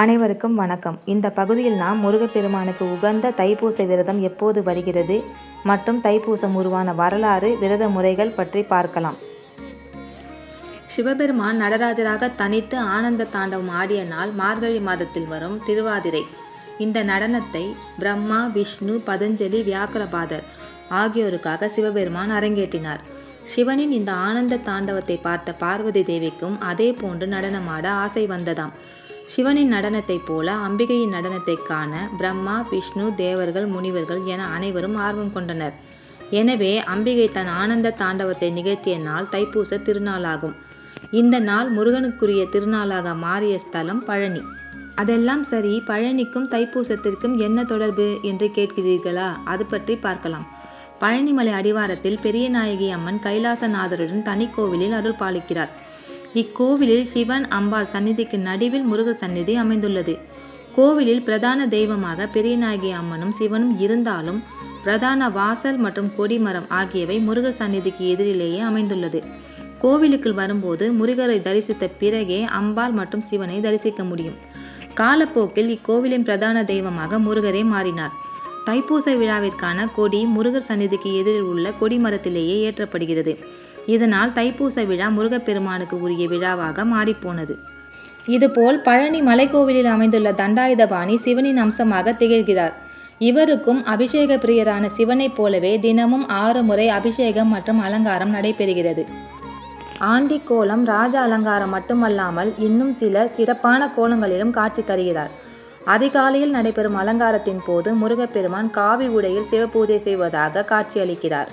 அனைவருக்கும் வணக்கம். இந்த பகுதியில் நாம் முருகப்பெருமானுக்கு உகந்த தைப்பூச விரதம் எப்போது வருகிறது மற்றும் தைப்பூசம் உருவான வரலாறு விரத முறைகள் பற்றி பார்க்கலாம். சிவபெருமான் நடராஜராக தனித்து ஆனந்த தாண்டவம் ஆடிய நாள் மார்கழி மாதத்தில் வரும் திருவாதிரை. இந்த நடனத்தை பிரம்மா விஷ்ணு பதஞ்சலி வியாக்கரபாதர் ஆகியோருக்காக சிவபெருமான் அரங்கேற்றினார். சிவனின் இந்த ஆனந்த தாண்டவத்தை பார்த்த பார்வதி தேவிக்கும் அதே போன்று நடனமாட ஆசை வந்ததாம். சிவனின் நடனத்தைப் போல அம்பிகையின் நடனத்தை காண பிரம்மா விஷ்ணு தேவர்கள் முனிவர்கள் என அனைவரும் ஆர்வம் கொண்டனர். எனவே அம்பிகை தன் ஆனந்த தாண்டவத்தை நிகழ்த்திய நாள் தைப்பூச திருநாளாகும். இந்த நாள் முருகனுக்குரிய திருநாளாக மாறிய ஸ்தலம் பழனி. அதெல்லாம் சரி பழனிக்கும் தைப்பூசத்திற்கும் என்ன தொடர்பு என்று கேட்கிறீர்களா? அது பற்றி பார்க்கலாம். பழனிமலை அடிவாரத்தில் பெரியநாயகி அம்மன் கைலாசநாதருடன் தனி கோவிலில் அருள் பாலிக்கிறார் இக்கோவிலில் சிவன் அம்பாள் சந்நிதிக்கு நடுவில் முருகர் சந்நிதி அமைந்துள்ளது. கோவிலில் பிரதான தெய்வமாக பெரியநாயகி அம்மனும் சிவனும் இருந்தாலும் பிரதான வாசல் மற்றும் கொடிமரம் ஆகியவை முருகர் சந்நிதிக்கு எதிரிலேயே அமைந்துள்ளது. கோவிலுக்குள் வரும்போது முருகரை தரிசித்த பிறகே அம்பாள் மற்றும் சிவனை தரிசிக்க முடியும். காலப்போக்கில் இக்கோவிலின் பிரதான தெய்வமாக முருகரே மாறினார். தைப்பூச விழாவிற்கான கொடி முருகர் சந்நிதிக்கு எதிரில் உள்ள கொடிமரத்திலேயே ஏற்றப்படுகிறது. இதனால் தைப்பூச விழா முருகப்பெருமானுக்கு உரிய விழாவாக மாறிப்போனது. இதுபோல் பழனி மலைக்கோவிலில் அமைந்துள்ள தண்டாயுதபாணி சிவனின் அம்சமாக திகழ்கிறார். இவருக்கும் அபிஷேக பிரியரான சிவனைப் போலவே தினமும் ஆறு முறை அபிஷேகம் மற்றும் அலங்காரம் நடைபெறுகிறது. ஆண்டி கோலம் ராஜ அலங்காரம் மட்டுமல்லாமல் இன்னும் சில சிறப்பான கோலங்களிலும் காட்சி தருகிறார். அதிகாலையில் நடைபெறும் அலங்காரத்தின் போது முருகப்பெருமான் காவி உடையில் சிவபூஜை செய்வதாக காட்சியளிக்கிறார்.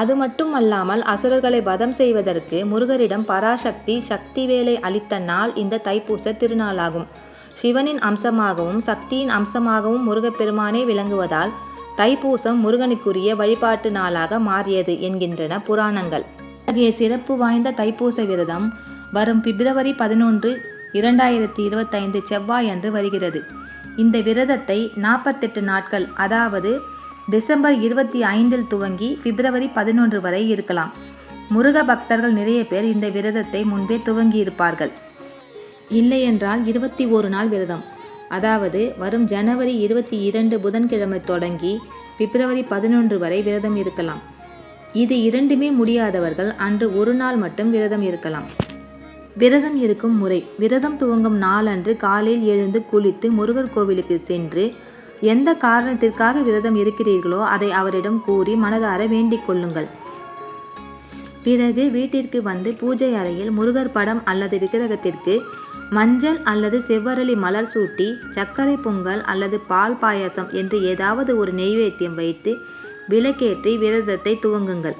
அது மட்டுமல்லாமல் அசுரர்களை வதம் செய்வதற்கு முருகரிடம் பராசக்தி சக்தி வேலை அளித்த நாள் இந்த தைப்பூச திருநாளாகும். சிவனின் அம்சமாகவும் சக்தியின் அம்சமாகவும் முருகப்பெருமானே விளங்குவதால் தைப்பூசம் முருகனுக்குரிய வழிபாட்டு நாளாக மாறியது என்கின்றன புராணங்கள். அத்தகைய சிறப்பு வாய்ந்த தைப்பூச விரதம் வரும் பிப்ரவரி பதினொன்று இரண்டாயிரத்தி இருபத்தைந்து செவ்வாய் அன்று வருகிறது. இந்த விரதத்தை நாற்பத்தெட்டு நாட்கள் அதாவது டிசம்பர் இருபத்தி ஐந்தில் துவங்கி பிப்ரவரி பதினொன்று வரை இருக்கலாம். முருக பக்தர்கள் நிறைய பேர் இந்த விரதத்தை முன்பே துவங்கி இருப்பார்கள் இல்லையென்றால் இருபத்தி ஒரு நாள் விரதம். அதாவது வரும் ஜனவரி இருபத்தி இரண்டு புதன்கிழமை தொடங்கி பிப்ரவரி பதினொன்று வரை விரதம் இருக்கலாம். இது இரண்டுமே முடியாதவர்கள் அன்று ஒரு நாள் மட்டும் விரதம் இருக்கலாம். விரதம் இருக்கும் முறை. விரதம் துவங்கும் நாளன்று காலையில் எழுந்து குளித்து முருகர் கோவிலுக்கு சென்று எந்த காரணத்திற்காக விரதம் இருக்கிறீர்களோ அதை அவரிடம் கூறி மனதார வேண்டிக் கொள்ளுங்கள். பிறகு வீட்டிற்கு வந்து பூஜை அறையில் முருகர் படம் அல்லது விக்கிரகத்திற்கு மஞ்சள் அல்லது செவ்வரளி மலர் சூட்டி சர்க்கரை பொங்கல் அல்லது பால் பாயாசம் என்று ஏதாவது ஒரு நெய்வேத்தியம் வைத்து விளக்கேற்றி விரதத்தை துவங்குங்கள்.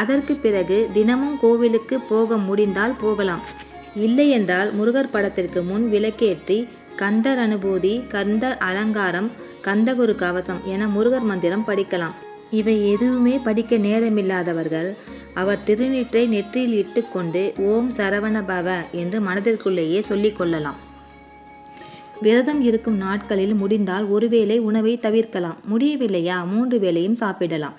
அதற்கு பிறகு தினமும் கோவிலுக்கு போக முடிந்தால் போகலாம். இல்லையென்றால் முருகர் படத்திற்கு முன் விளக்கேற்றி கந்தர் அனுபூதி கந்தர் அலங்காரம் கந்தகுரு கவசம் என முருகர் மந்திரம் படிக்கலாம். இவை எதுவுமே படிக்க நேரமில்லாதவர்கள் அவர் திருநீற்றை நெற்றியில் இட்டுக்கொண்டு ஓம் சரவண பவ என்று மனதிற்குள்ளேயே சொல்லிக் கொள்ளலாம். விரதம் இருக்கும் நாட்களில் முடிந்தால் ஒருவேளை உணவை தவிர்க்கலாம். முடியவில்லையா? மூன்று வேளையும் சாப்பிடலாம்.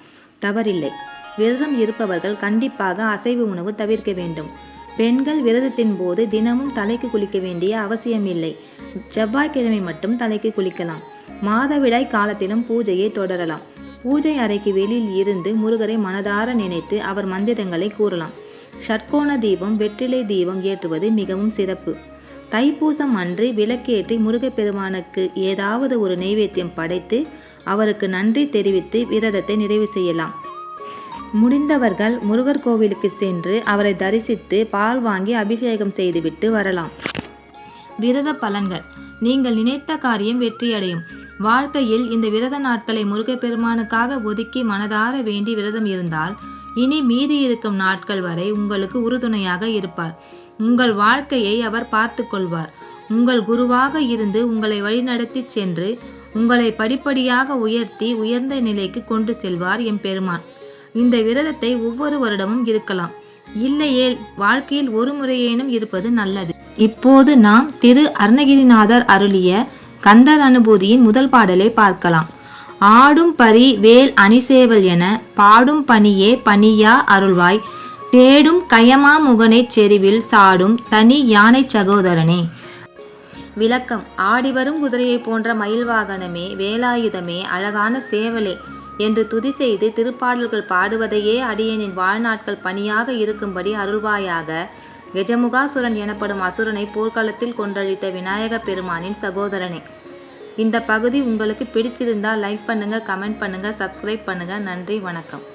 தவறில்லை. விரதம் இருப்பவர்கள் கண்டிப்பாக அசைவு உணவு தவிர்க்க வேண்டும். பெண்கள் விரதத்தின் போது தினமும் தலைக்கு குளிக்க வேண்டிய அவசியமில்லை. செவ்வாய்க்கிழமை மட்டும் தலைக்கு குளிக்கலாம். மாதவிடாய் காலத்திலும் பூஜையை தொடரலாம். பூஜை அறைக்கு வெளியில் இருந்து முருகரை மனதார நினைத்து அவர் மந்திரங்களை கூறலாம். ஷட்கோண தீபம் வெற்றிலை தீபம் ஏற்றுவது மிகவும் சிறப்பு. தைப்பூசம் அன்று விளக்கேற்றி முருகப்பெருமானுக்கு ஏதாவது ஒரு நைவேத்தியம் படைத்து அவருக்கு நன்றி தெரிவித்து விரதத்தை நிறைவு செய்யலாம். முடிந்தவர்கள் முருகர் கோவிலுக்கு சென்று அவரை தரிசித்து பால் வாங்கி அபிஷேகம் செய்துவிட்டு வரலாம். விரத பலன்கள். நீங்கள் நினைத்த காரியம் வெற்றியடையும். வாழ்க்கையில் இந்த விரத நாட்களை முருகப்பெருமானுக்காக ஒதுக்கி மனதார வேண்டி விரதம் இருந்தால் இனி மீதி இருக்கும் நாட்கள் வரை உங்களுக்கு உறுதுணையாக இருப்பார். உங்கள் வாழ்க்கையை அவர் பார்த்து கொள்வார் உங்கள் குருவாக இருந்து உங்களை வழிநடத்தி சென்று உங்களை படிப்படியாக உயர்த்தி உயர்ந்த நிலைக்கு கொண்டு செல்வார் எம்பெருமான். இந்த விரதத்தை ஒவ்வொரு வருடமும் இருக்கலாம். இல்லையே வாழ்க்கையில் ஒரு முறையேனும் இருப்பது நல்லது. இப்போது நாம் திரு அருணகிரிநாதர் அருளிய கந்தர் அனுபூதியின் முதல் பாடலை பார்க்கலாம். ஆடும் பரி வேல் அணிசேவல் என பாடும் பணியே பணியா அருள்வாய். தேடும் கயமா முகனைச் செறிவில் சாடும் தனி யானை சகோதரனே. விளக்கம். ஆடிவரும் குதிரையைப் போன்ற மயில் வாகனமே வேலாயுதமே அழகான சேவலே என்று துதி செய்து திருப்பாடல்கள் பாடுவதையே அடியேனின் வாழ்நாட்கள் பணியாக இருக்கும்படி அருள்வாயாக கெஜமுகாசுரன் எனப்படும் அசுரனை போர்க்களத்தில் கொன்றழித்த விநாயகப் பெருமானின் சகோதரனே. இந்த பகுதி உங்களுக்கு பிடிச்சிருந்தால் லைக் பண்ணுங்கள் கமெண்ட் பண்ணுங்கள் சப்ஸ்கிரைப் பண்ணுங்கள் நன்றி வணக்கம்.